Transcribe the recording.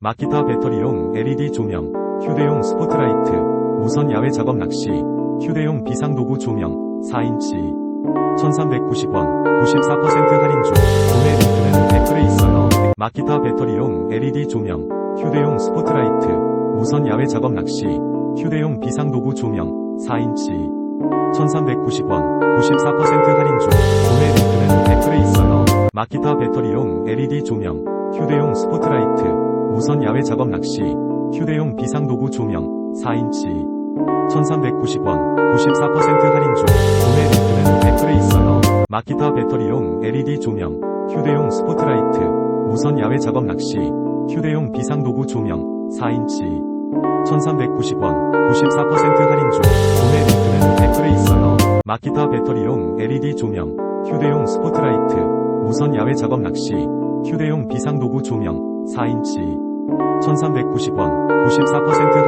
마키타 배터리용 LED 조명, 휴대용 스포트라이트, 무선 야외 작업 낚시, 휴대용 비상도구 조명, 4인치. 1390원, 94% 할인 중. 구매 링크는 댓글에 있어요. 마키타 배터리용 LED 조명, 휴대용 스포트라이트, 무선 야외 작업 낚시, 휴대용 비상도구 조명, 4인치. 1390원, 94% 할인 중. 구매 링크는 댓글에 있어요. 마키타 배터리용 LED 조명, 휴대용 스포트라이트, 무선 야외 작업 낚시, 휴대용 비상도구 조명, 4인치. 1390원, 94% 할인 중. 구매 링크는 댓글에 있어요. 마키타 배터리용 LED 조명, 휴대용 스포트라이트, 무선 야외 작업 낚시, 휴대용 비상도구 조명, 4인치. 1390원, 94% 할인 중. 구매 링크는 댓글에 있어요. 마키타 배터리용 LED 조명, 휴대용 스포트라이트, 무선 야외 작업 낚시, 휴대용 비상도구 조명, 4인치. 1390원, 94% 할인 중.